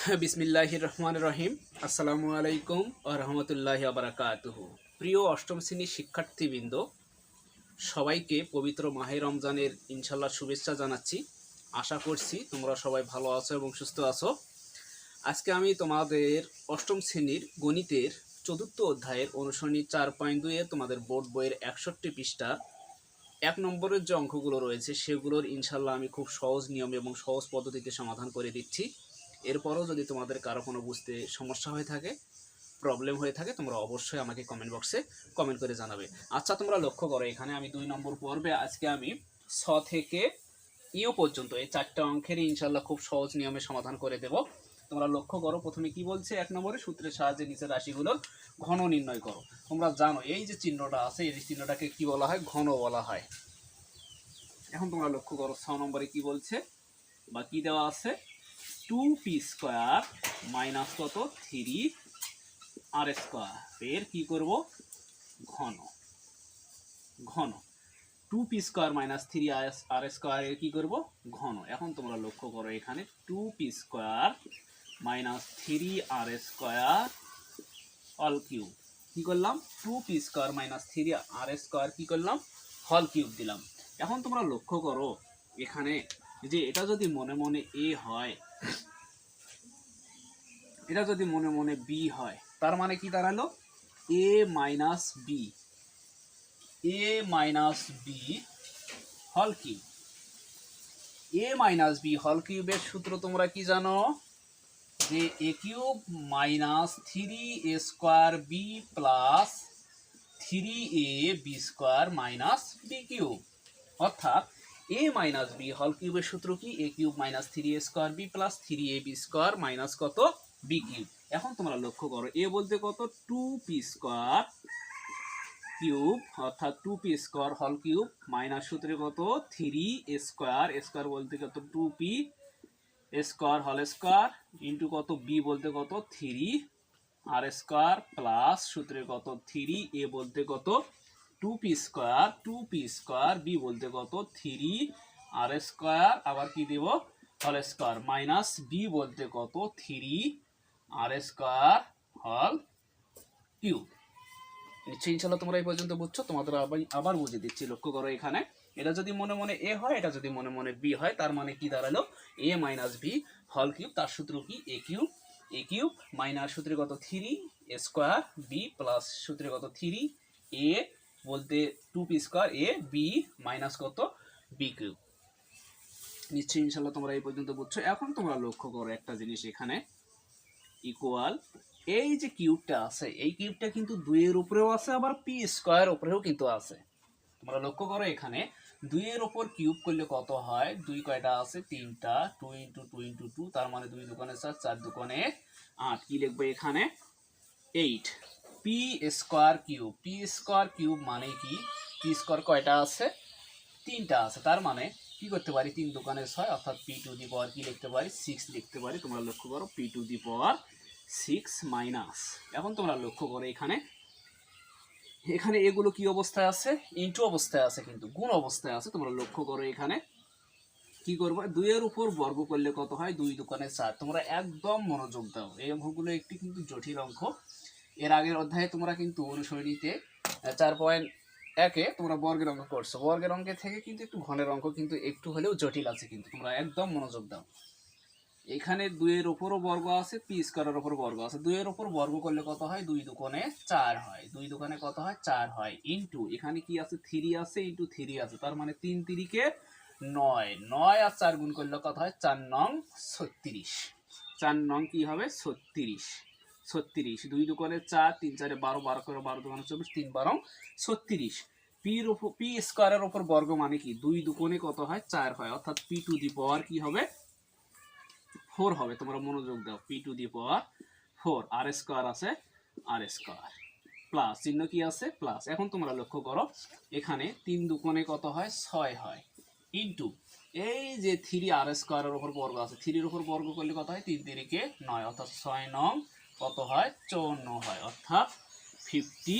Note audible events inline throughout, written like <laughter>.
<laughs> বিসমিল্লাহ রহমান রহিম। আসসালামু আলাইকুম ও রহমতুল্লাহ আবরাকাতুহ প্রিয় অষ্টম শ্রেণির শিক্ষার্থীবৃন্দ, সবাইকে পবিত্র মাহে রমজানের ইনশাল্লাহ শুভেচ্ছা জানাচ্ছি। আশা করছি তোমরা সবাই ভালো আছো এবং সুস্থ আছো। আজকে আমি তোমাদের অষ্টম শ্রেণির গণিতের চতুর্থ অধ্যায়ের অনুসরণী চার পয়েন্ট দুয়ে তোমাদের বোর্ড বইয়ের একষট্টি পৃষ্ঠা, এক নম্বরের যে অঙ্কগুলো রয়েছে সেগুলোর ইনশাল্লাহ আমি খুব সহজ নিয়ম এবং সহজ পদ্ধতিতে সমাধান করে দিচ্ছি। এরপরও যদি তোমাদের কারও কোনো বুঝতে সমস্যা হয়ে থাকে প্রবলেম হয়ে থাকে, তোমরা অবশ্যই আমাকে কমেন্ট বক্সে কমেন্ট করে জানাবে। আচ্ছা তোমরা লক্ষ্য করো, এখানে আমি দুই নম্বর পর্বে আজকে আমি ছ থেকে ইও পর্যন্ত, এই চারটা অঙ্কেরই ইনশাল্লাহ খুব সহজ নিয়মে সমাধান করে দেব। তোমরা লক্ষ্য করো, প্রথমে কি বলছে? এক নম্বরে সূত্রের সাহায্যে নিচের রাশিগুলোর ঘন নির্ণয় করো। তোমরা জানো, এই যে চিহ্নটা আছে, এই চিহ্নটাকে কি বলা হয়? ঘন বলা হয়। এখন তোমরা লক্ষ্য করো, ছ নম্বরে কি বলছে? বা কি দেওয়া আছে? টু পি স্কোয়ার মাইনাস কত? থ্রি আর স্কোয়ার এর কি করব? ঘন। ঘন। Two P square minus three R square এর কি করব? ঘন। এখন তোমরা লক্ষ্য করো এখানে two P square minus three R square all cube কি করলাম? Two P square minus three R square কি করলাম? হল কিউব দিলাম। এখন তোমরা লক্ষ্য করো, এখানে যে এটা যদি মনে মনে এ হয় এটা যদি মনে মনে বি হয়, তার মানে কি দাঁড়াল? A minus B A minus B হল কিউব এ মাইনাস বি হল কিউবের সূত্র তোমরা কি জানো? যে A cube minus three A square B plus three A B square minus B cube অর্থাৎ এ মাইনাস বি হল কিউবের সূত্র কি? A cube minus three A square B plus three A B square minus কত? B cube এখন তোমরা লক্ষ্য করো এ বলতে কত? টু পি স্কোয়ার কিউব অর্থাৎ টু পি স্কোয়ার হল কিউব মাইনাস সূত্রে কত? থ্রি এ স্কোয়ার স্কোয়ার বলতে কত? টু পি স্কোয়ার হল স্কোয়ার ইন্টু কত? বি বলতে কত? থ্রি আর স্কোয়ার প্লাস সূত্রে কত? থ্রি এ বলতে কত? Two P square two P square B বলতে কত? থ্রি আর স্কোয়ার আবার কি দেব? হল স্কোয়ার মাইনাস বি বলতে কত? থ্রি আর স্কোয়ার হল কিউব নিশ্চয়ই ইনশাল্লাহ তোমরা এই পর্যন্ত বুঝছ? তোমাদের আবার আবার বুঝিয়ে দিচ্ছি, লক্ষ্য করো এখানে। এটা যদি মনে মনে এ হয়, এটা যদি মনে মনে বি হয়, তার মানে কি দাঁড়াল? এ মাইনাস বি হল কিউব তার সূত্র কি? A cube A cube minus সূত্রে কত? থ্রি স্কোয়ার বি প্লাস সূত্রে কত? থ্রি এ বলতে two P square A B minus কত? বি কিউব নিশ্চয়ই ইনশাল্লাহ তোমরা এই পর্যন্ত বুঝছ। এখন তোমরা লক্ষ্য করো একটা জিনিস এখানে। ইকুয়াল এই যে কিউবটা আছে, এই কিউবটা কিন্তু দুইয়ের উপরেও আছে, আবার পি স্কোয়ার উপরেও কিন্তু আছে। তোমরা লক্ষ্য করো এখানে, দুইয়ের ওপর কিউব করলে কত হয়? দুই কয়টা আছে? তিনটা। Two into two into two তার মানে দুই দোকানে চার চার দোকানে আট। কি লিখব এখানে? Eight P square cube P square cube মানে কি? পি স্কোয়ার কয়টা আছে? তিনটা আছে। তার মানে কি করতে পারি? তিন দোকানে ছয়, অর্থাৎ পি টু দি পাওয়ার কি লিখতে পারি? সিক্স লিখতে পারি। তোমরা লক্ষ্য করো P to the power six minus এখন তোমরা লক্ষ্য করো এখানে। এখানে এগুলো কি অবস্থায় আছে? ইন্টু অবস্থায় আছে কিন্তু, গুণ অবস্থায় আছে। তোমরা লক্ষ্য করো এখানে। কি করব? দুইয়ের উপর বর্গ করলে কত হয়? দুই দোকানে চার। তোমরা একদম মনোযোগ দাও। এই অঙ্কগুলো একটি কিন্তু জটিল অঙ্ক। এর আগের অধ্যায়ে তোমরা কিন্তু অনুসরণীতে চার পয়েন্ট একে তোমরা বর্গের অঙ্ক করছ। বর্গের অঙ্কের থেকে কিন্তু একটু ঘনের অঙ্ক কিন্তু একটু হলেও জটিল আছে কিন্তু। তোমরা একদম মনোযোগ দাও। এখানে দুইয়ের ওপরও বর্গ আছে পি স্কোয়ারের ওপর বর্গ আছে। দুইয়ের ওপর বর্গ করলে কত হয়? দুই দোকানে চার হয়। দুই দোকানে কত হয়? চার হয়। ইন্টু এখানে কি আছে? থ্রি আছে ইন্টু থ্রি আছে। তার মানে তিন তিরিকে নয়। নয় আর চার গুণ করলে কত হয়? চার নং ছত্রিশ। চার নং কি হবে? ছত্রিশ। ছত্রিশ। দুই দোকানে চার, তিন চারে বারো বারো করে বারো দোকানে চব্বিশ, তিন বারো, ছত্রিশ। পির উপর পি স্কোয়ারের ওপর বর্গ মানে কি? দুই দুকোণে কত হয়? চার হয়। অর্থাৎ পি টু দি পাওয়ার কি হবে? ফোর হবে। তোমরা মনোযোগ দাও। P to the power four R square আছে আর স্কোয়ার প্লাস চিহ্ন কি আছে? প্লাস এখন তোমরা লক্ষ্য করো, এখানে তিন দুকোণে কত হয়? ছয় হয়। ইন্টু এই যে থ্রি আর স্কোয়ারের উপর বর্গ আছে থ্রির উপর বর্গ করলে কত হয়? তিন তিরিকে নয়। অর্থাৎ ছয় নং কত হয়? চৌন্ন হয়, অর্থাৎ ফিফটি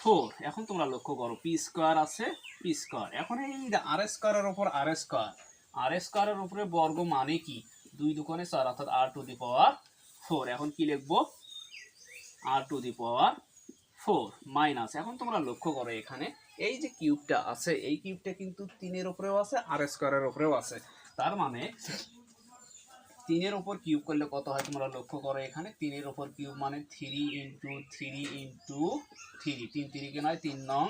ফোর এখন তোমরা লক্ষ্য করো পি স্কোয়ার আছে পি স্কোয়ার এখন এই আর স্কোয়ারের উপর আর স্কোয়ার আর স্কোয়ারের উপরে বর্গ মানে কি? দুই দুকোণে চার, অর্থাৎ আর টু দি পাওয়ার ফোর এখন কি লিখব? R to the power four minus এখন তোমরা লক্ষ্য করো এখানে, এই যে কিউবটা আছে, এই কিউবটা কিন্তু তিনের উপরেও আছে আর স্কোয়ারের উপরেও আছে। তার মানে তিনের উপর কিউব করলে কত হয় তোমরা লক্ষ্য করো এখানে? তিনের উপর কিউব মানে three into three into three তিন তিরিকে নয়, তিন নং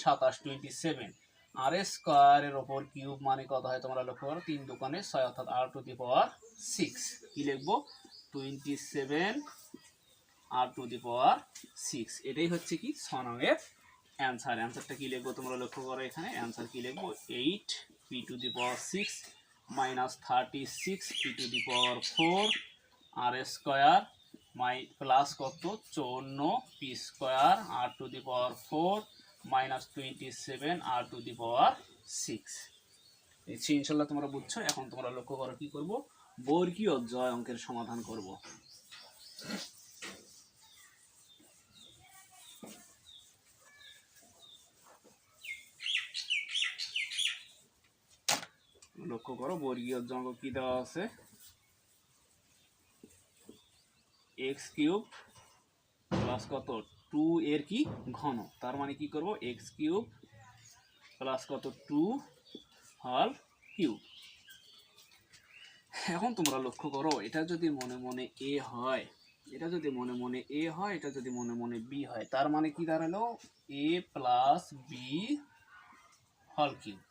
সাতাশ টোয়েন্টি সেভেন আর স্কোয়ারের ওপর কিউব মানে কত হয় তোমরা লক্ষ্য করো? তিন দোকানে ছয় অর্থাৎ আর টু দি পাওয়ার সিক্স কি লিখব? Twenty seven R to the power six এটাই হচ্ছে কি? ছ নংয়ের অ্যান্সার অ্যান্সারটা কি লিখব তোমরা লক্ষ্য করো এখানে? অ্যান্সার কি লিখব? Eight P to the power six minus thirty six P to the power four R square my plus কত? চৌন্ন P square R to the power four minus twenty seven R to the power six নিশ্চয়ই ইনশাল্লাহ তোমরা বুঝছ। এখন তোমরা লক্ষ্য করো কি করব? বর্গীয় জয় অঙ্কের সমাধান করব। লক্ষ্য করো, বর্গীয় জঙ্গ কি দেওয়া আছে? এক্স কিউব প্লাস কত? টু এর কি? ঘন। তার মানে কি করব? এক্স কিউব প্লাস কত? টু হল কিউব। এখন তোমরা লক্ষ্য করো, এটা যদি মনে মনে এ হয়, এটা যদি মনে মনে এ হয়, এটা যদি মনে মনে বি হয়, তার মানে কি দাঁড়াল? এ প্লাস বি হল কিউব।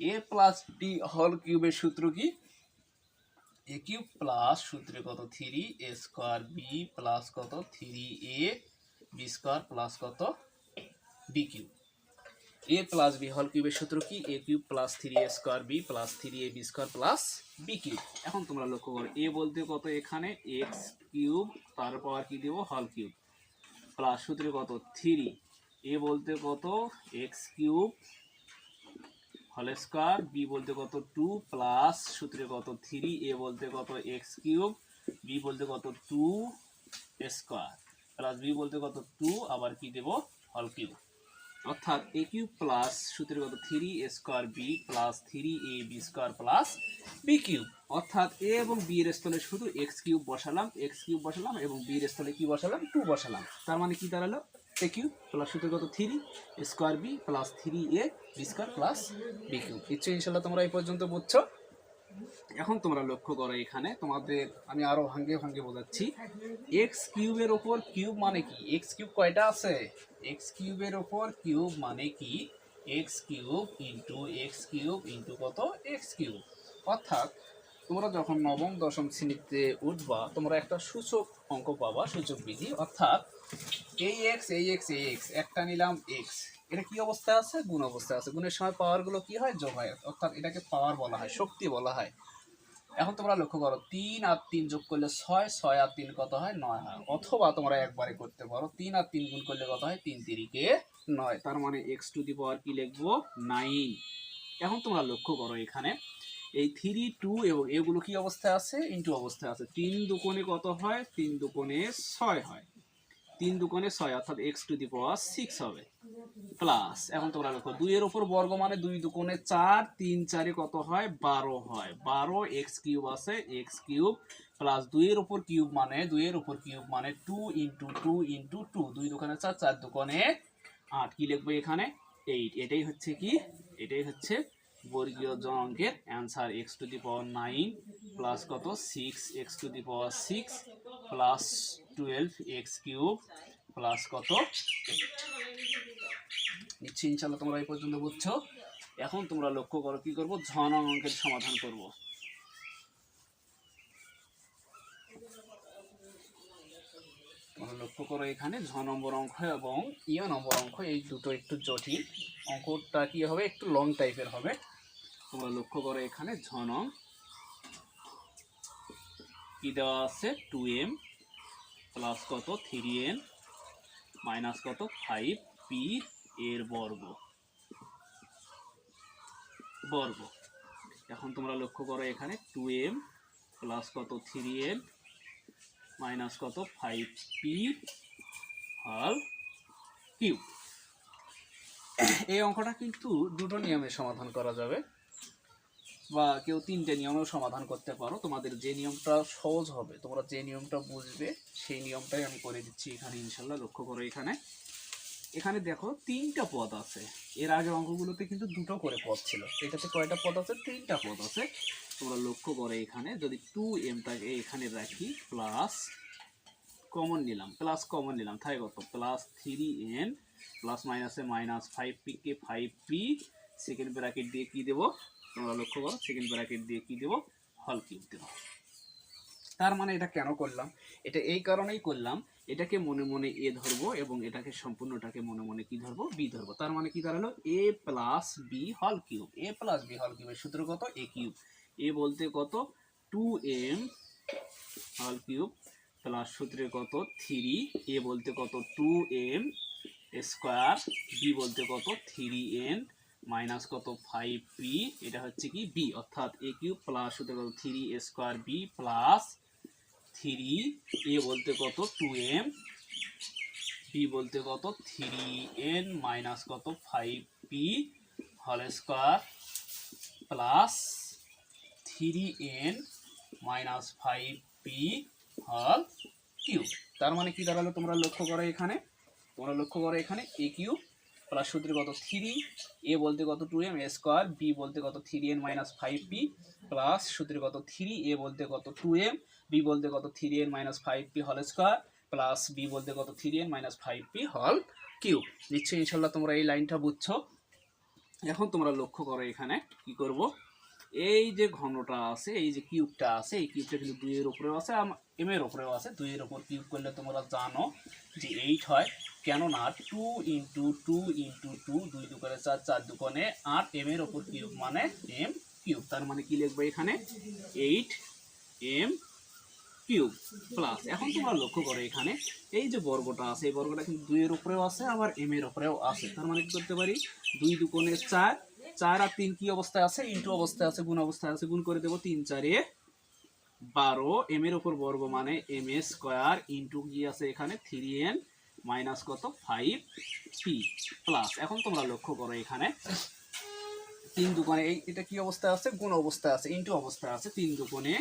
এ প্লাস বি হল কিউবের সূত্র কি? এ কিউব প্লাস সূত্রে কত? Three A square B plus কত? Three A B square plus কত? B cube A plus B হল কিউবের সূত্র কি? A cube plus three A square B plus three A B square plus B cube এখন তোমরা লক্ষ্য করো এ বলতে কত এখানে? এক্স কিউব তারপর কি দেব? হল কিউব প্লাস সূত্রে কত? থ্রি এ বলতে কত? এক্স কিউব হল স্কোয়ার বি বলতে কত টু প্লাস সূত্রে কত থ্রি এ বলতে কত এক্স কিউব বি বলতে কত টু স্কোয়ার প্লাস বি বলতে কত টু আবার কি দেব? হল কিউব অর্থাৎ এ কিউব প্লাস সূত্রে কত three A square B plus three A B square plus B cube অর্থাৎ এ এবং বি এর স্থলে শুধু এক্স কিউব বসালাম এক্স কিউব বসালাম এবং বি এর স্থলে কি বসালাম? টু বসালাম। তার মানে কি দাঁড়াল? এ কিউব প্লাস সূত্রে কত three square B plus three A B square plus B cube ইচ্ছে ইনশাল্লাহ তোমরা এই পর্যন্ত বুঝছ এখন তোমরা লক্ষ্য করো এখানে তোমাদের আমি আরও ভাঙ্গে ভাঙ্গে বোঝাচ্ছি এক্স কিউবের ওপর কিউব মানে কি এক্স কিউব কয়টা আছে এক্স কিউবের ওপর কিউব মানে কি X cube into X cube into কত এক্স কিউব অর্থাৎ তোমরা যখন নবম দশম শ্রেণীতে উঠবা তোমরা একটা সূচক অঙ্ক পাবা সূচক বিধি অর্থাৎ এই এক্স এই এক্স এই এক্স একটা নিলাম এক্স এটা কি অবস্থায় আছে? গুণ অবস্থায় আছে। গুণের সময় পাওয়ারগুলো কি হয়? যোগ অর্থাৎ এটাকে পাওয়ার বলা হয়, শক্তি বলা হয়। এখন তোমরা লক্ষ্য করো, তিন আর তিন যোগ করলে ছয় ছয় আর তিন কত হয়? নয় হয়। অথবা তোমরা একবারে করতে পারো, তিন আর তিন গুণ করলে কত হয়? তিন তিরিকে নয়। তার মানে এক্স টু দি পাওয়ার কি লিখব? নাইন এখন তোমরা লক্ষ্য করো এখানে, এই থ্রি টু এবং এগুলো কি অবস্থায় আছে? ইন্টু অবস্থায় আছে। তিন দুকোণে কত হয়? তিন দুকোণে ছয় হয়। তিন দুকোণে ছয়, অর্থাৎ X to the power six হবে। প্লাস এখন তোমরা লক্ষ্য দুইয়ের উপর বর্গ মানে দুই দুকোণে চার, তিন চারে কত হয়? বারো হয়। বারো এক্স কিউব আছে এক্স কিউব প্লাস দুইয়ের উপর কিউব মানে দুইয়ের উপর কিউব মানে two into two into two দুই দোকানে চার চার দোকানে আট। কি লিখব এখানে? এইট এটাই হচ্ছে কি? এটাই হচ্ছে বর্গীয় জন অঙ্কের answer X to the power nine plus কত? Six X to the power six plus twelve X cube plus কত? নিচ্ছি ইনশাল্লাহ তোমরা এই পর্যন্ত বুঝছ। এখন তোমরা লক্ষ্য করো, কি করব? ঝ নং অঙ্কের সমাধান করব। তোমরা লক্ষ্য করো এখানে ঝ নম্বর অঙ্ক এবং ইয় নম্বর অঙ্ক, এই দুটো একটু জটিল। অঙ্কটা কি হবে? একটু লং টাইপের হবে। তোমরা লক্ষ্য করো এখানে ঝ নং কি দেওয়া আছে? টু এম প্লাস কত? থ্রি এন মাইনাস কত? ফাইভ পি এর বর্গ। বর্গ। এখন তোমরা লক্ষ্য করো এখানে টু এম প্লাস কত? থ্রি এম মাইনাস কত? ফাইভ পি হল কিউ এই অঙ্কটা কিন্তু দুটো নিয়মে সমাধান করা যাবে। বা কেউ তিনটে নিয়মেও সমাধান করতে পারো। তোমাদের যে নিয়মটা সহজ হবে, তোমরা যে নিয়মটা বুঝবে, সেই নিয়মটাই আমি করে দিচ্ছি এখানে, ইনশাল্লাহ, লক্ষ্য করো এখানে। এখানে দেখো তিনটা পদ আছে। এর আগের অঙ্কগুলোতে কিন্তু দুটো করে পদ ছিল। এটাতে কয়টা পদ আছে? তিনটা পদ আছে। তোমরা লক্ষ্য করে এখানে, যদি টু এমটাকে এখানে রাখি প্লাস কমন নিলাম প্লাস কমন নিলাম থাকে কত? প্লাস থ্রি এন প্লাস মাইনাসে মাইনাস ফাইভ পি কে ফাইভ পি সেকেন্ড ব্র্যাকেট দিয়ে কী দেবো? তোমরা লক্ষ্য করো সেকেন্ড ব্র্যাকেট দিয়ে কি দেবো? হল কিউব দেবো। তার মানে এটা কেন করলাম? এটা এই কারণেই করলাম, এটাকে মনে মনে এ ধরবো এবং এটাকে সম্পূর্ণটাকে মনে মনে কি ধরবো? বি ধরবো। তার মানে কি দাঁড়াল? এ প্লাস বি হল কিউব এ প্লাস বি হল কিউবের সূত্র কত? এ কিউব এ বলতে কত? টু এম হল কিউব প্লাস সূত্রে কত? থ্রি এ বলতে কত? টু এম স্কোয়ার বি বলতে কত? থ্রি এন মাইনাস কত? ফাইভ পি এটা হচ্ছে কি বি অর্থাৎ এ কিউব প্লাস সূত্রে কত three square B plus three A বলতে কত? টু এম বি বলতে কত? থ্রি এন মাইনাস কত? ফাইভ পি হল square plus three N minus five P হল কিউব তার মানে কি দাঁড়াল? তোমরা লক্ষ্য করো এখানে। তোমরা লক্ষ্য করো এখানে এ কিউব প্লাস সূত্রে কত থ্রি এ বলতে কত টু এম স্কোয়ার বি বলতে কত three N minus five P plus সূত্রে কত থ্রি এ বলতে কত টু এম বি বলতে কত three N minus five P হল স্কোয়ার প্লাস বি বলতে কত three N minus five P হল কিউব নিশ্চয়ই ইনশাল্লাহ তোমরা এই লাইনটা বুঝছ। এখন তোমরা লক্ষ্য করো এখানে কি করব? এই যে ঘনটা আছে, এই যে কিউবটা আছে, এই কিউবটা কিন্তু দুইয়ের উপরেও আছে এম এর উপরেও আছে। দুইয়ের উপর কিউব করলে তোমরা জানো যে এইট হয়। কেননা two into two into two দুই দুকানে চার চার দুকানে আট এম এর ওপর কিউব মানে এম কিউব। তার মানে কি লিখব এখানে? এইট এম কিউব প্লাস এখন তোমরা লক্ষ্য করো এখানে, এই যে বর্গটা আছে, এই বর্গটা কিন্তু দুইয়ের উপরেও আছে, আবার এম এর উপরেও আছে। তার মানে কি করতে পারি? দুই দুকোণে চার চার আর তিন কি অবস্থায় আছে? ইন্টু অবস্থায় আছে, গুণ অবস্থায় আছে, গুণ করে দেবো তিন চারে বারো। এম এর উপর বর্গ মানে এম এ স্কোয়ার ইন্টু কি আছে এখানে? থ্রি এন মাইনাস কত? ফাইভ পি প্লাস এখন তোমরা লক্ষ্য করো এখানে। তিন এই এটা কি অবস্থায় আছে? গুণ অবস্থায় আছে। ইন্টু অবস্থায় আছে। তিন দুকোণে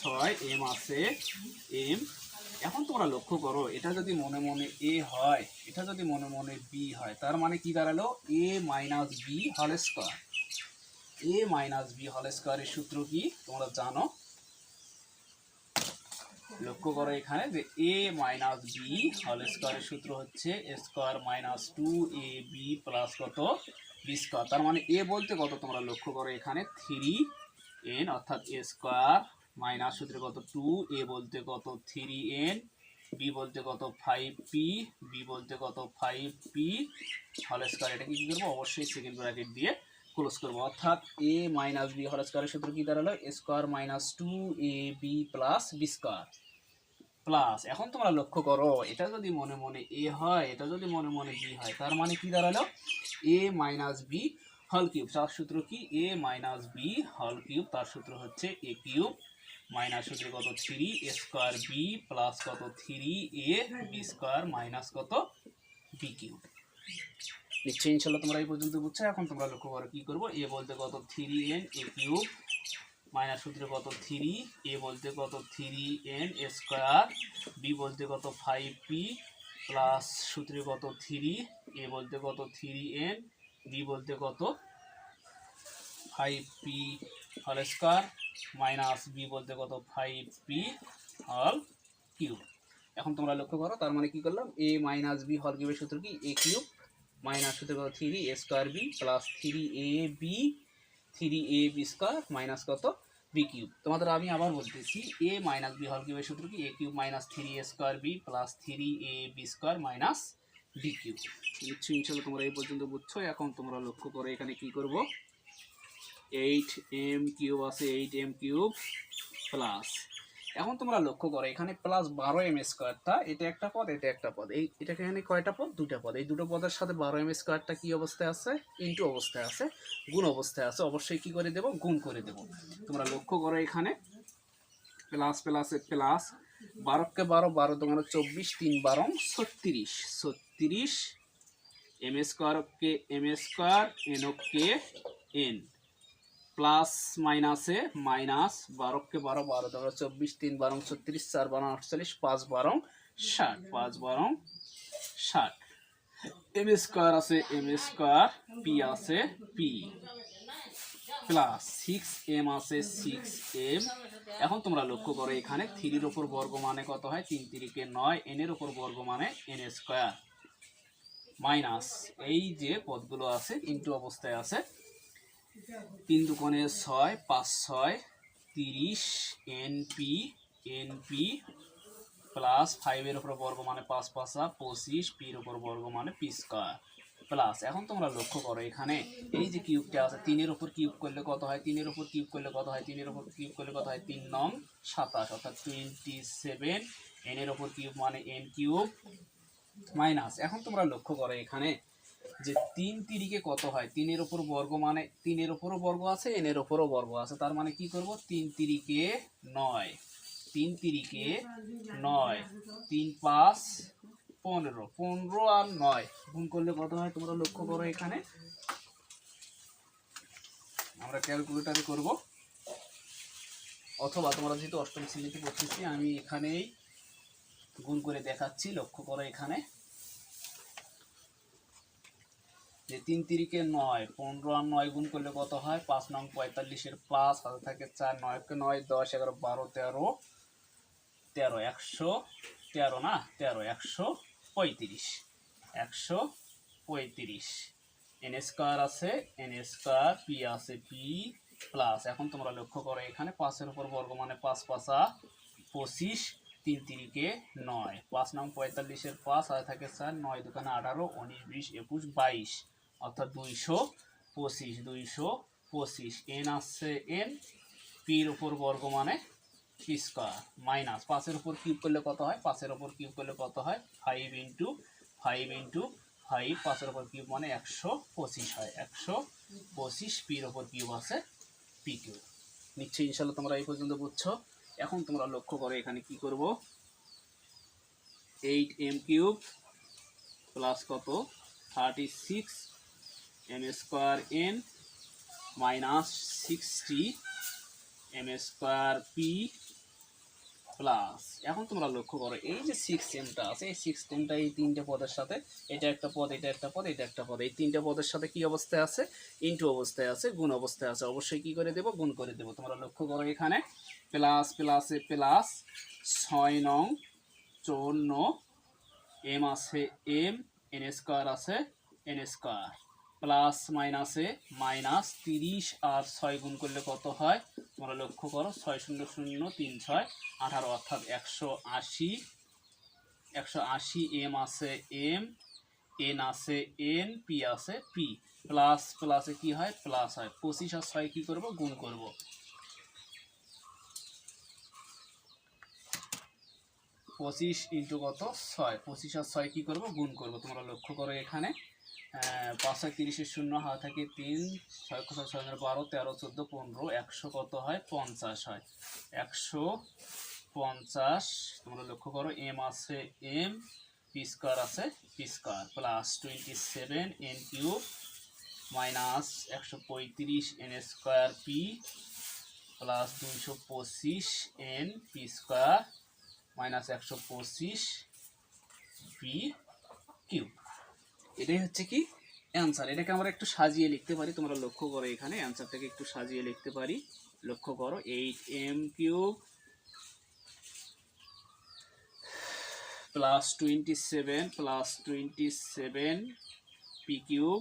ছয় এম আছে। এম এখন তোমরা লক্ষ্য করো, এটা যদি মনে মনে এ হয়, এটা যদি মনে মনে বি হয়, তার মানে কি দাঁড়াল? এ মাইনাস বি হল স্কোয়ার এ মাইনাস বি হল স্কোয়ারের সূত্র কি? তোমরা জানো। লক্ষ্য করো এখানে যে এ মাইনাস বি হল স্কোয়ারের সূত্র হচ্ছে square minus two A B plus কত? বি স্কোয়ার তার মানে এ বলতে কত? তোমরা লক্ষ্য করো এখানে থ্রি এন অর্থাৎ এ স্কোয়ার মাইনাস সূত্রে কত? টু এ বলতে কত? থ্রি এন বি বলতে কত? ফাইভ পি বি বলতে কত? ফাইভ পি হল স্কোয়ার এটাকে কী করব? অবশ্যই সেকেন্ড ব্র্যাকেট দিয়ে ক্লোজ করব। অর্থাৎ এ মাইনাস বি হল স্কোয়ারের সূত্র কী দাঁড়াল? Square minus two A B plus B square plus এখন তোমরা লক্ষ্য করো, এটা যদি মনে মনে এ হয়, এটা যদি মনে মনে বি হয়, তার মানে কি দাঁড়াল? এ মাইনাস বি হল কিউব তার সূত্র কি? এ মাইনাস বি হল কিউব তার সূত্র হচ্ছে এ কিউব মাইনাস সূত্র কত? Three A square B plus কত? Three A B square minus কত? বি কিউব নিশ্চয়ই ইনশাল্লাহ তোমরা এই পর্যন্ত বুঝছ, এখন তোমরা লক্ষ্য করো কি করব? এ বলতে কত? Three N A cube minus সূত্রে কত থ্রি এ বলতে কত থ্রি এন স্কোয়ার বি বলতে কত ফাইভ পি প্লাস সূত্রে কত থ্রি এ বলতে কত থ্রি এন বি বলতে কত ফাইভ পি হল স্কোয়ার মাইনাস বি বলতে কত ফাইভ পি হল কিউব এখন তোমরা লক্ষ্য করো, তার মানে কি করলাম? এ মাইনাস বি হল কিউবের সূত্র কি? এ কিউব মাইনাস সূত্রে কত three A square B plus three A B three A B square minus কত? বি কিউব তোমাদের আমি আবার বলতেছি এ মাইনাস বি হল কিউবের সূত্র কি? A cube minus three A square B plus three A B square minus B cube নিশ্চয়ই ইনশাল্লাহ তোমরা এই পর্যন্ত বুঝছ। এখন তোমরা লক্ষ্য করে এখানে কি করব? এইট এম কিউব আছে এইট এম কিউব প্লাস এখন তোমরা লক্ষ্য করো, এখানে প্লাস বারো এম স্কোয়ারটা এটা একটা পদ, এটা একটা পদ। এই, এটাকে এখানে কয়টা পদ? দুটা পদ। এই দুটো পদের সাথে বারো এম স্কোয়ারটা কী অবস্থায় আছে? ইন্টু অবস্থায় আছে, গুণ অবস্থায় আছে। অবশ্যই কি করে দেব? গুণ করে দেব। তোমরা লক্ষ্য করো এখানে প্লাস প্লাসে প্লাস বারোকে বারো বারো তোমার চব্বিশ, তিন বারো, ছত্রিশ। ছত্রিশ এম স্কোয়ারকে এম স্কোয়ার এন কে এন প্লাস মাইনাসে, মাইনাস বারোকে বারো বারো ধরো চব্বিশ, তিন বারো, ছত্রিশ, চার বারো, আটচল্লিশ, পাঁচ বারো, ষাট, পাঁচ বারো, ষাট। এম স্কোয়ার আছে, এম স্কোয়ার পি আছে, পি। প্লাস সিক্স এম আছে, সিক্স এম। এখন তোমরা লক্ষ্য করো এখানে থ্রির ওপর বর্গ মানে কত হয়? তিন তিরিকে নয়, এন এর ওপর বর্গ মানে এন স্কোয়ার। মাইনাস এই যে পদগুলো আছে ইন্টু অবস্থায় আছে তিন দুকোণে ছয়, পাঁচ ছয়, তিরিশ এনপি এনপি প্লাস ফাইভের উপর বর্গ মানে পাঁচ পাঁচা পঁচিশ পির উপর বর্গ মানে পি স্কোয়ার। প্লাস, এখন তোমরা লক্ষ্য করো এখানে, এই যে কিউবটা আছে, তিনের উপর কিউব করলে কত হয়? তিনের উপর কিউব করলে কত হয়? তিনের উপর কিউব করলে কত হয়? তিন নং সাতাশ, অর্থাৎ টোয়েন্টি সেভেন এন এর উপর কিউব মানে এন কিউব মাইনাস। এখন তোমরা লক্ষ্য করো এখানে যে তিন তিরিকে কত হয়? তিনের উপর বর্গ মানে তিনের উপরও বর্গ আছে, এনের ওপরও বর্গ আছে। তার মানে কি করব? তিন তিরিকে নয়। তিন তিরিকে নয়। তিন পাঁচ পনেরো। পনেরো আর নয়। গুণ করলে কত হয়? তোমরা লক্ষ্য করো এখানে। আমরা ক্যালকুলেটারে করব। অথবা তোমরা যেহেতু অষ্টম শ্রেণীতে পড়তেছি, আমি এখানেই গুণ করে দেখাচ্ছি। লক্ষ্য করো এখানে। যে তিন তিরিকে নয়, পনেরো আর নয় গুণ করলে কত হয়? পাঁচ নং পঁয়তাল্লিশের পাঁচ হাতে থাকে চার নয়কে নয়, দশ, এগারো, বারো, তেরো তেরো, একশো, তেরো না? তেরো, একশো পঁয়ত্রিশ একশো পঁয়ত্রিশ। এন স্কোয়ার আছে এন স্কোয়ার পি আছে পি প্লাস এখন তোমরা লক্ষ্য করো এখানে পাঁচের উপর বর্গ মানে পাঁচ পাঁচা পঁচিশ, তিন তিরিকে নয়। পাঁচ নং পঁয়তাল্লিশের পাঁচ আর থাকে চার, নয় দোকানে আঠারো, উনিশ, বিশ, একুশ, বাইশ। অর্থাৎ দুইশো পঁচিশ দুইশো পঁচিশ। এন আসছে এন পির উপর বর্গ মানে স্কোয়ার মাইনাস পাঁচের উপর কিউব করলে কত হয়? পাঁচের উপর কিউব করলে কত হয়? Five into five into five পাঁচের উপর কিউব মানে একশো পঁচিশ হয়। একশো পঁচিশ পির উপর কিউব আছে পি কিউব নিশ্চয়ই ইনশাল্লাহ তোমরা এই পর্যন্ত বুঝছ। এখন তোমরা লক্ষ্য করো এখানে কি করব? এইট এম কিউব প্লাস কত? Thirty six M square N minus sixty M square P plus এখন তোমরা লক্ষ্য করো, এই যে সিক্স এমটা আছে, এই সিক্স এমটা এই তিনটে পদের সাথে, এটা একটা পদ, এটা একটা পদ, এটা একটা পদ, এই তিনটে পদের সাথে কি অবস্থায় আছে? ইনটু অবস্থায় আছে, গুণ অবস্থায় আছে। অবশ্যই কি করে দেব? গুণ করে দেব। তোমরা লক্ষ্য করো এখানে প্লাস প্লাসে প্লাস ছয় নং চৌন্ন এম আছে এম এন স্কোয়ার আছে এন স্কোয়ার প্লাস মাইনাসে মাইনাস তিরিশ আর ছয় গুণ করলে কত হয়? তোমরা লক্ষ্য করো, ছয় শূন্য শূন্য তিন ছয়, আঠারো অর্থাৎ একশো আশি। একশো আশি এম আছে এম, এন আছে এন, পি আছে পি। প্লাস, প্লাসে কি হয়? প্লাস হয়। পঁচিশ আর ছয় কি করব? গুণ করব। পঁচিশ ইন্টু কত? ছয়। পঁচিশ আর ছয় কি করব? গুণ করব। তোমরা লক্ষ্য করো এখানে। পাঁচ তিরিশের শূন্য হাত থাকে তিন, ছয় ছয় ছয় বারো, তেরো, চোদ্দ, পনেরো, একশো কত হয়? পঞ্চাশ হয়। একশো পঞ্চাশ, তোমরা লক্ষ্য করো, এম আছে এম, পি স্কোয়ার আছে P square, plus twenty seven N cube, minus একশো পঁয়ত্রিশ এন স্কোয়ার পি, প্লাস দুইশো পঁচিশ এন পি স্কোয়ার, মাইনাস একশো পঁচিশ পি কিউব। এটাই হচ্ছে কি অ্যান্সার এটাকে আমরা একটু সাজিয়ে লিখতে পারি। তোমরা লক্ষ্য করো এখানে অ্যান্সারটাকে একটু সাজিয়ে লিখতে পারি। লক্ষ্য করো eight M cube plus twenty seven plus twenty seven P cube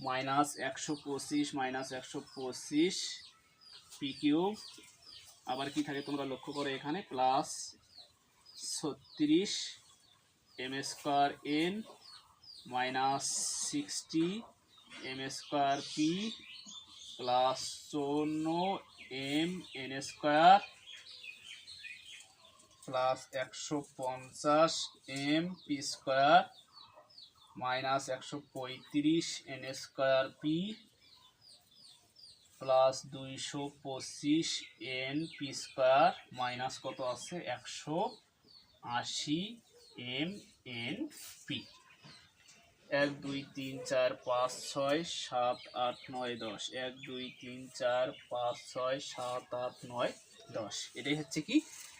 minus একশো পঁচিশ মাইনাস একশো পঁচিশ পি কিউব আবার কি থাকে তোমরা লক্ষ্য করো এখানে প্লাস ছত্রিশ M square N minus sixty M square P plus চৌন্ন M N square plus একশো পঞ্চাশ এম পি স্কোয়ার মাইনাস একশো পঁয়ত্রিশ এন স্কোয়ার পি প্লাস দুইশো পঁচিশ এন পি স্কোয়ার মাইনাস কত আছে? একশো আশি এম এন পি এক, দুই, তিন, চার, পাঁচ, ছয়, সাত, আট, নয়, দশ। এক, দুই, তিন, চার, পাঁচ, ছয়, সাত, আট, নয়, দশ। এটাই হচ্ছে কি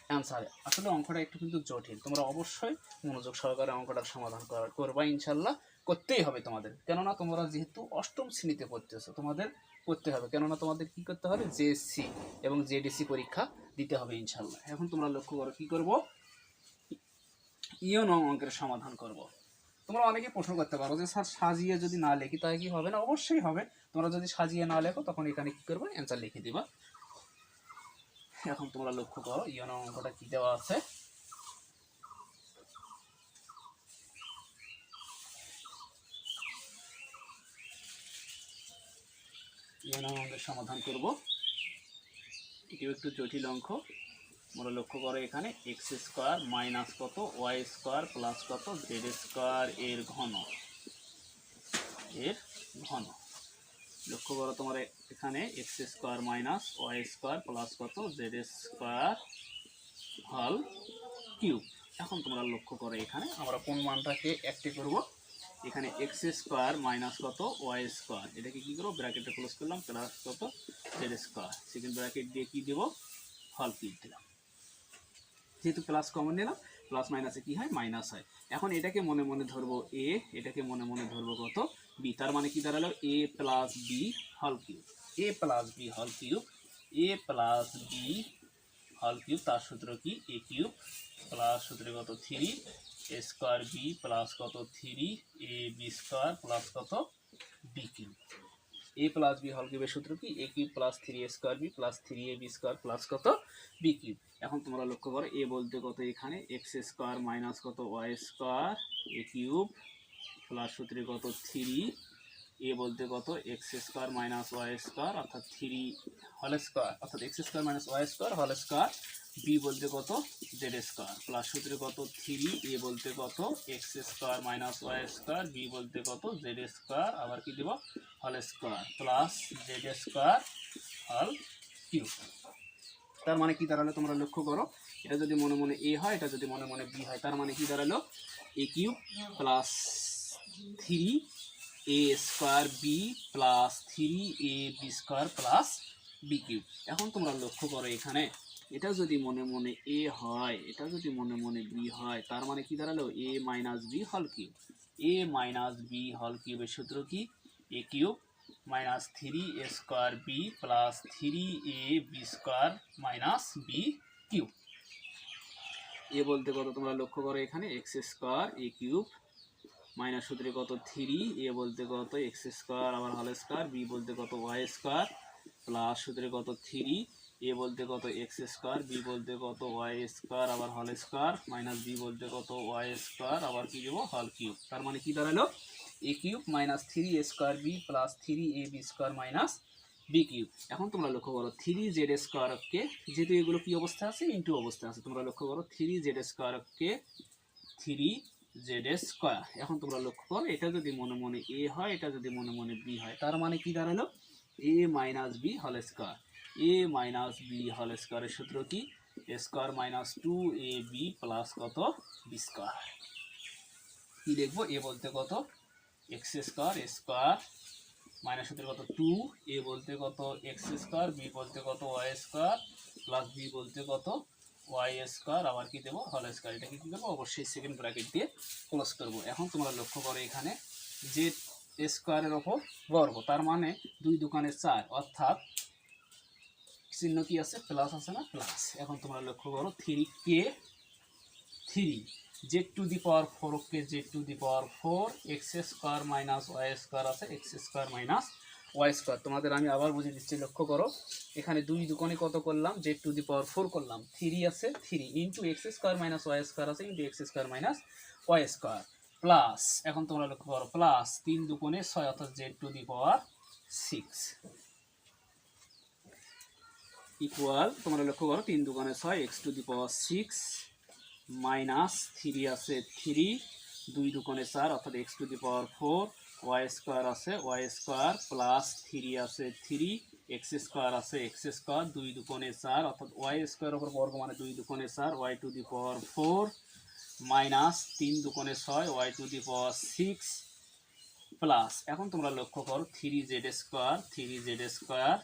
অ্যান্সার আসলে অঙ্কটা একটু কিন্তু জটিল। তোমরা অবশ্যই মনোযোগ সহকারে অঙ্কটার সমাধান করা, করবা ইনশাল্লাহ করতেই হবে তোমাদের। কেননা তোমরা যেহেতু অষ্টম শ্রেণীতে পড়তেছো, তোমাদের করতে হবে। কেননা তোমাদের কি করতে হবে? জেএসসি এবং জেডিসি পরীক্ষা দিতে হবে ইনশাল্লাহ এখন তোমরা লক্ষ্য করো কি করব? ইয়ন অঙ্কের সমাধান করব। তোমরা অনেকে প্রশ্ন করতে পারো যে, স্যার, সাজিয়ে যদি না লিখি, তাহলে কি হবে? না, অবশ্যই হবে। তোমরা যদি সাজিয়ে না লেখো, তখন এখানে কি করবে? অ্যান্সার লিখে দিবা। এখন তোমরা লক্ষ্য করো ইয়ন অঙ্কটা কি দেওয়া আছে? ইয়ন অঙ্কের সমাধান করব। এটিও একটু জটিল অঙ্ক। আমরা লক্ষ্য করো এখানে এক্স স্কোয়ার মাইনাস কত ওয়াই স্কোয়ার প্লাস কত জেড স্কোয়ার এর ঘন এর ঘন। লক্ষ্য করো তোমার এখানে X square minus Y square plus কত জেড স্কোয়ার হল কিউব এখন তোমরা লক্ষ্য করো এখানে আমরা কোন মানটাকে একটি করব? এখানে এক্স স্কোয়ার মাইনাস কত ওয়াই স্কোয়ার এটাকে কি করব? ব্র্যাকেটে ক্লোজ করলাম প্লাস কত জেড স্কোয়ার সেকেন্ড ব্র্যাকেট দিয়ে কি দেবো? হল কিউব দিলাম। যেহেতু প্লাস কমন নিলাম প্লাস মাইনাসে কি হয়? মাইনাস হয়। এখন এটাকে মনে মনে ধরবো এ এটাকে মনে মনে ধরবো কত? বি তার মানে কি দাঁড়াল? এ প্লাস বি হল কিউব এ প্লাস বি হল কিউব এ প্লাস বি হল কিউব তার সূত্র কি? এ কিউব প্লাস সূত্র কত? Three A square B plus কত? Three A B square plus কত? B cube A plus B হল কিউবের সূত্র কি? A cube plus three A square B plus three A B square plus কত? বি কিউব এখন তোমরা লক্ষ্য করো এ বলতে কত এখানে? এক্স স্কোয়ার মাইনাস কত? Y square A cube plus সূত্রে কত? থ্রি এ বলতে কত? X square minus Y square অর্থাৎ থ্রি হল স্কোয়ার অর্থাৎ X square minus Y square হল স্কোয়ার বি বলতে কত? জেড স্কোয়ার প্লাস সূত্রে কত? থ্রি এ বলতে কত? X square minus Y square B বলতে কত? জেড স্কোয়ার আবার কি দেব? হল স্কোয়ার প্লাস জেড স্কোয়ার হল কিউ তার মানে কি দাঁড়াল তোমরা লক্ষ্য করো? এটা যদি মনে মনে এ হয়, এটা যদি মনে মনে বি হয়, তার মানে কি দাঁড়াল? A cube plus three A square B plus three A B square plus B cube এখন তোমরা লক্ষ্য করো এখানে। এটা যদি মনে মনে এ হয়, এটা যদি মনে মনে বি হয়, তার মানে কি দাঁড়াল? এ মাইনাস বি হল কিউব। এ মাইনাস বি হল কিউবের সূত্র কি? A cube minus three A square B plus three A B square minus B cube. A বলতে কত তোমরা লক্ষ্য করো এখানে? X square A cube minus সূত্রে কত? থ্রি। এ বলতে কত? এক্স স্কোয়ার আবার হল স্কোয়ার। বি বলতে কত? Y square. প্লাস সূত্রে কত? থ্রি। এ বলতে কত এক্স স্কোয়ার, বি বলতে কত ওয়াই স্কোয়ার, আবার হল স্কোয়ার, মাইনাস বি বলতে কত ওয়াই স্কোয়ার, আবার কি দেবো? হল কিউব। তার মানে কি দাঁড়াল? A cube minus three a square b plus three a b square minus b cube. এখন তোমরা লক্ষ্য করো, থ্রি জেড স্কোয়ারকে যেহেতু এগুলো কি অবস্থা আছে? ইন্টু অবস্থা আছে। তোমরা লক্ষ্য করো, থ্রি জেড স্কোয়ারকে থ্রি জেড স্কোয়ার। এখন তোমরা লক্ষ্য করো, এটা যদি মনে মনে এ হয়, এটা যদি মনে মনে বি হয়, তার মানে কি দাঁড়াল? এ মাইনাস বি হল স্কোয়ার। এ মাইনাস বি হল স্কোয়ারের সূত্র কি? Square minus two a b plus কত? বি স্কোয়ার কি লিখব? এ বলতে কত? এক্স স্কোয়ার স্কোয়ার মাইনাস সূত্রে কত? টু এ বলতে কত? এক্স স্কোয়ার বি বলতে কত? ওয়াই স্কোয়ার প্লাস বি বলতে কত? ওয়াই স্কোয়ার আবার কি দেবো? হল স্কোয়ার এটাকে কী করব? অবশ্যই সেকেন্ড ব্র্যাকেট দিয়ে ক্লোজ করব। এখন তোমরা লক্ষ্য করো এখানে যে স্কোয়ারের ওপর বর্গ। তার মানে দুই দোকানের চার। অর্থাৎ চিহ্ন কি আছে? প্লাস আছে না? প্লাস এখন তোমরা লক্ষ্য করো three K three z to the power four K z to the power four x square minus y square আছে x square minus y square তোমাদের আমি আবার বুঝিয়ে দিচ্ছি, লক্ষ্য করো, এখানে দুই দুকোণে কত করলাম? Z to the power four করলাম। থ্রি আছে three into x square minus y square আছে into x square minus y square plus এখন তোমরা লক্ষ্য করো প্লাস তিন দুকোণে ছয় অর্থাৎ z to the power six equal তোমরা লক্ষ্য করো, তিন দুকোণে ছয় x to the power six minus three আছে থ্রি দুই দুকোণে চার, অর্থাৎ x to the power four y square আছে ওয়াই স্কোয়ার প্লাস থ্রি আছে থ্রি এক্স স্কোয়ার আছে এক্স স্কোয়ার দুই দুকোণে চার, অর্থাৎ ওয়াই স্কোয়ার ওপর বর্গ মানে দুই দুকোণে চার y to the power four minus তিন দুকোণে ছয় y to the power six plus এখন তোমরা লক্ষ্য করো three z square three z square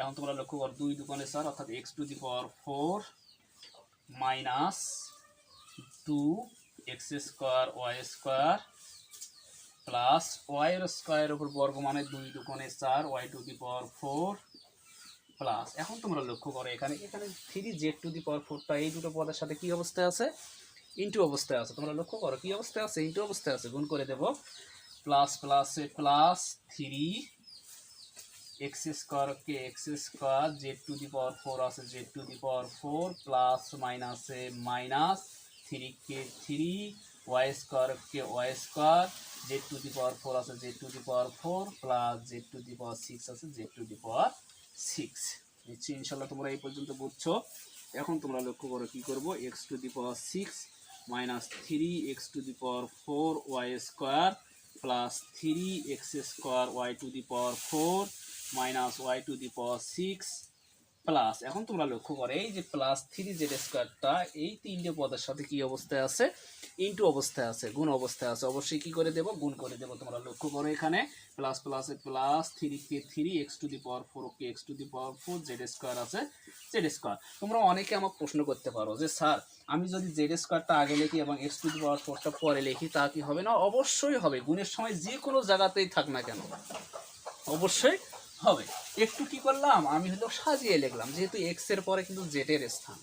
এখন তোমরা লক্ষ্য করো, দুই দুকানে স্যার অর্থাৎ x to the power four minus two x square, y square plus ওয়াইয়ের স্কোয়ারের উপর বর্গ মানে দুই দুকোণে চার, y to the power four plus. এখন তোমরা লক্ষ্য করো, এখানে এখানে three z to the power ফোরটা এই দুটো পদের সাথে কি অবস্থায় আছে? ইন্টু অবস্থায় আছে। তোমরা লক্ষ্য করো, কি অবস্থায় আছে? ইন্টু অবস্থায় আছে। গুণ করে দেব, প্লাস, প্লাসে প্লাস থ্রি এক্স স্কোয়ারকে x square z to the power four আছে, z to the power four plus মাইনাসে মাইনাস থ্রি কে থ্রি, ওয়াই স্কোয়ারকে y square, z to the power four আছে, z to the power four plus z to the power six আছে, z to the power six. নিশ্চয়ই ইনশাল্লাহ তোমরা এই পর্যন্ত বুঝছ। এখন তোমরা লক্ষ্য করো কি করব? X to the power six minus three, x to the power four, y square plus three, x square y to the power four minus y to the power six plus এখন তোমরা লক্ষ্য করো, এই যে প্লাস থ্রি জেড স্কোয়ারটা এই তিনটে পদের সাথে কি অবস্থায় আছে? ইন্টু অবস্থায় আছে, গুণ অবস্থায় আছে। অবশ্যই কি করে দেবো? গুণ করে দেবো। তোমরা লক্ষ্য করো এখানে প্লাস প্লাসে plus three K three x to the power four K x to the power four z square আছে জেড স্কোয়ার তোমরা অনেকে আমাকে প্রশ্ন করতে পারো যে, স্যার, আমি যদি জেড স্কোয়ারটা আগে লিখি এবং এক্স টু দি পাওয়ার ফোরটা পরে লিখি, তা কি হবে? না, অবশ্যই হবে। গুণের সময় যে কোনো জায়গাতেই থাক না কেন। অবশ্যই হবে। একটু কি করলাম? আমি হলো সাজিয়ে লিখলাম। যেহেতু এক্সের পরে কিন্তু জেড এর স্থান।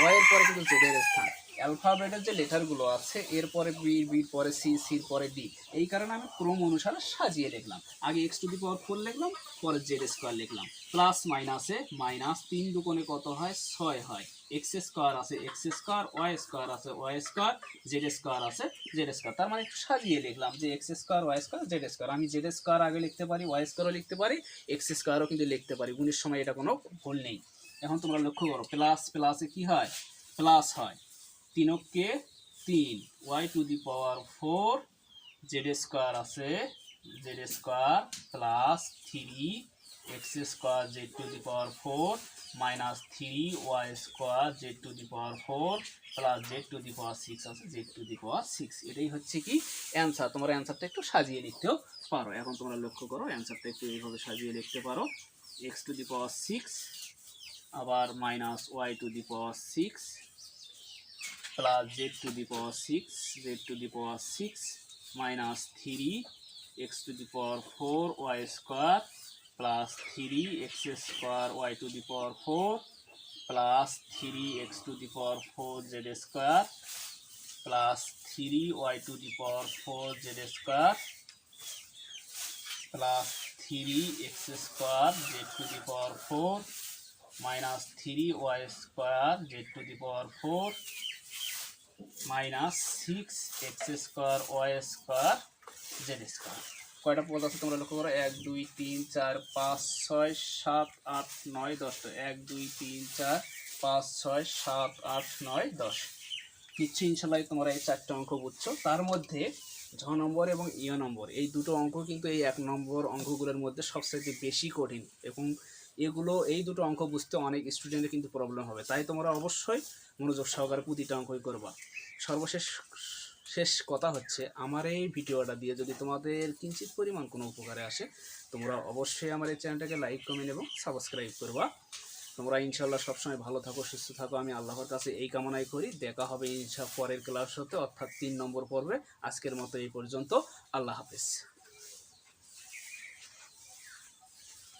ওয়াই এর পরে কিন্তু জেড এর স্থান। অ্যালফাবেটের যে লেটারগুলো আছে এরপরে বি বির পরে সি সির পরে ডি এই কারণে আমি ক্রম অনুসারে সাজিয়ে লিখলাম। আগে x to the power four লিখলাম, পরে জেড স্কোয়ার লিখলাম। প্লাস মাইনাসে মাইনাস তিন দুকোণে কত হয়? ছয় হয়। এক্স স্কোয়ার আছে এক্স স্কোয়ার ওয়াই স্কোয়ার আছে ওয়াই স্কোয়ার জেড স্কোয়ার আছে জেড স্কোয়ার তার মানে একটু সাজিয়ে লিখলাম যে x square y square z square আমি জেড স্কোয়ার আগে লিখতে পারি ওয়াই স্কোয়ারও লিখতে পারি এক্স স্কোয়ারও কিন্তু লিখতে পারি। গুণের সময় এটা কোনো ভুল নেই। এখন তোমরা লক্ষ্য করো প্লাস প্লাসে কি হয়? প্লাস হয়। তিনকে তিন। Y to the power four z square আছে z square plus three x square z to the power four minus three y square z to the power four plus z to the power six আছে z to the power six. এটাই হচ্ছে কি answer. তোমরা অ্যান্সারটা একটু সাজিয়ে লিখতেও পারো। এখন তোমরা লক্ষ্য করো, অ্যান্সারটা একটু এইভাবে সাজিয়ে লিখতে পারো। X to the power six, আবার minus y to the power six, plus z to the power six, z to the power six, minus three, x to the power four, y square plus three x square y to the power four plus three x to the power four z square plus three y to the power four z square plus three x square z to the power four minus three y square z to the power four minus six x square y square z square কয়টা পদ আছে তোমরা লক্ষ্য করো? এক, দুই, তিন, চার, পাঁচ, ছয়, সাত, আট, নয় দশটা এক, দুই, তিন, চার, পাঁচ, ছয়, সাত, আট, নয়, দশ। কিচ্ছু ইনশাল্লাহ তোমরা এই চারটে অঙ্ক বুঝছ। তার মধ্যে ঝ নম্বর এবং ইয় নম্বর, এই দুটো অঙ্ক কিন্তু এই এক নম্বর অঙ্কগুলোর মধ্যে সবচেয়ে বেশি কঠিন এবং এগুলো, এই দুটো অঙ্ক বুঝতে অনেক স্টুডেন্টের কিন্তু প্রবলেম হবে। তাই তোমরা অবশ্যই মনোযোগ সহকারে প্রতিটা অঙ্কই করবা। সর্বশেষ শেষ কথা হচ্ছে, আমার এই ভিডিওটা দিয়ে যদি তোমাদের কিঞ্চিত পরিমাণ কোনো উপকারে আসে, তোমরা অবশ্যই আমার এই চ্যানেলটাকে লাইক কমেন্ট এবং সাবস্ক্রাইব করবা। তোমরা ইনশাল্লাহ সবসময় ভালো থাকো, সুস্থ থাকো। আমি আল্লাহর কাছে এই কামনাই করি। দেখা হবে ইনশা পরের ক্লাস হতে, অর্থাৎ তিন নম্বর পর্বে। আজকের মতো এই পর্যন্ত। আল্লাহ হাফেজ।